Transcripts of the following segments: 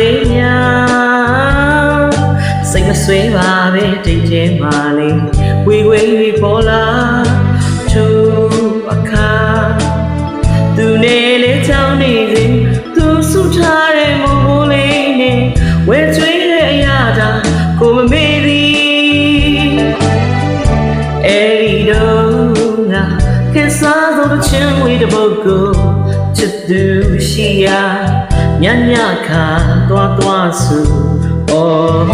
သေးများစိတ်မဆွေးပါပဲတိတ်ထဲမှာလေးဝေဝေးပြီးပေါ်လာသူအခါသူနေလေးချောင်းနေစဉ်သူဆုထားတဲ့မုံမိုးလေးနဲ့ဝဲချွေးတဲ့အရာသာကိုမမေ့သည်အဲ့ဒီတော့ငါခင်စားသောချင်းဝေးတဲ့ပုဂ္ဂိုလ်ချစ်သူရှိရာ ညညခါသွားသွားဆူအော်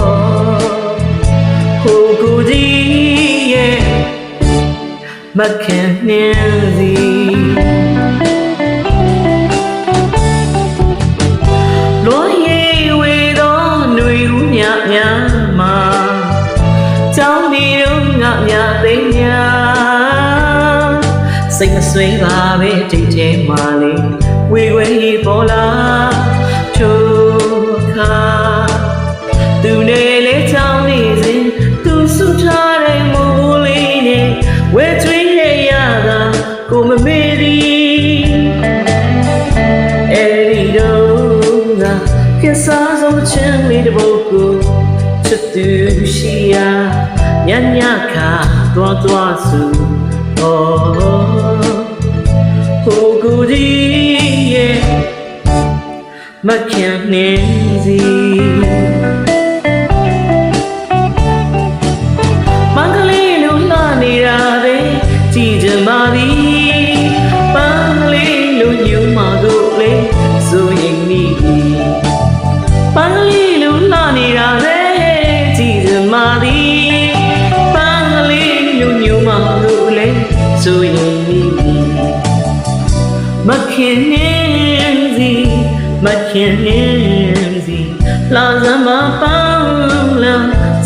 ဟိုကိုကြီးရဲ့မခင်နှင်းစီလွန်ရည်ဝေသောຫນွေဦးမြမြမှာကြောင်းဒီတော့ငါမြသိညာစိတ်မဆွေးပါပဲတိတ်ထဲမှာလေဝေဝေးပေါ်လာ ချိုးခါသူနေလေချောင်းနေစဉ်သူဆုထားတဲ့မိုးလေးနဲ့ဝဲချွေးရဲ့ရတာကိုမမေ့သည်အဲ့ဒီတော့ငါကစားဆုံးချင်လေးတဲ့ပုဂ္ဂိုလ်ချစ်သူရှိရာညညခါသွားသွားစုအော်ဟိုကိုကြီးရဲ့ မခင်နေစီမန္တလေးလူလှနေတာပဲကြည်ကြမာသည်ပန်းလေးလူညူမာတို့လေဆိုရင်မိသည်ပန်းလေးလူလှနေတာလေကြည်စမာသည်ပန်းလေးလူညူမလို့လေဆိုရင်မိမခင်နေစီ မခင်နေစီလာစမပန်းလာ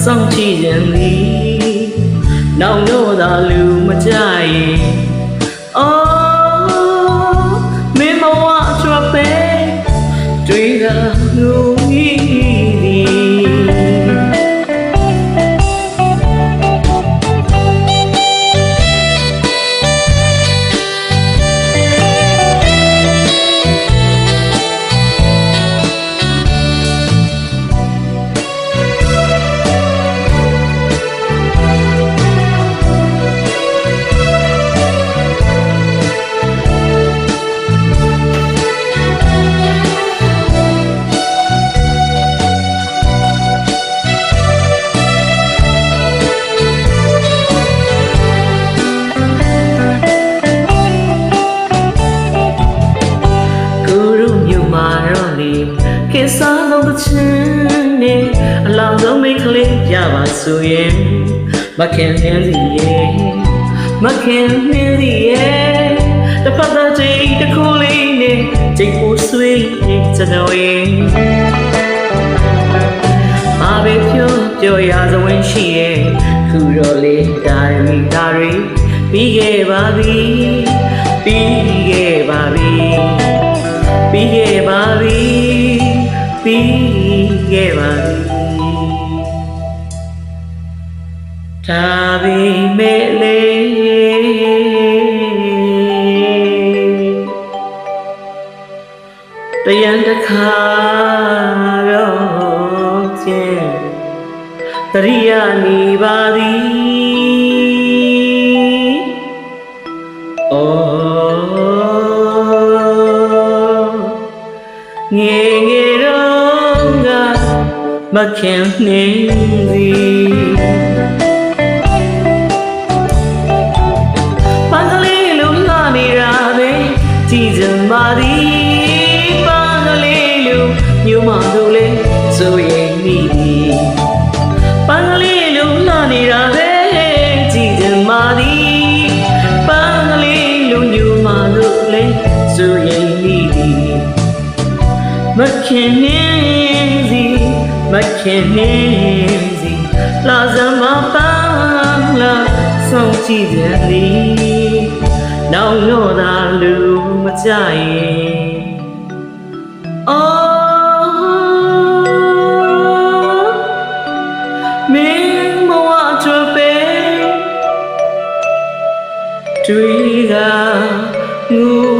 ဆောင်ချင်သည်နောင်တော့သာလူမကြရ စားလုံးတစ်ချင်းနဲ့အလောင်းဆုံးမိတ်ကလေးကြပါဆိုရင်မခင်နှင်းစီရဲ့မခင်နှင်းစီရဲ့တပတ်သားချိန်တစ်ခုလေးနဲ့ချိန်ကိုဆွေးနေကျွန်တော်ရဲ့မာပဲပြောပြောရစဝင်ရှိရဲ့ခုတော့လေဒါရီဒါရီပြီးခဲ့ပါပြီပြီးခဲ့ပါပြီပြီးခဲ့ပါပြီ ပြီးခဲ့ပါပြီဒါပေမဲ့လေတယံတစ်ခါတော့ချင်းတရိယာနေပါသည်အော်ငယ်ငယ်တော့က မခင်နေစီပန်းကလေးလူလှနေတာပဲကြည်စမ်းပါသည်ပန်းကလေးလူညမတို့လေဆိုရင်မိသည်ပန်းကလေးလူလှနေတာပဲကြည်စမ်းပါသည်ပန်းကလေးလူညူမာလို့လဲဆိုရင်မိသည်မခင်နေစီ မခင်နေစီလာစမပန်းလာဆောင်ကြည့်ပြန်သည်နောင်တော့သာလူမကြရင်အော်မင်းမဝချွပဲတွေ့ကငူမီ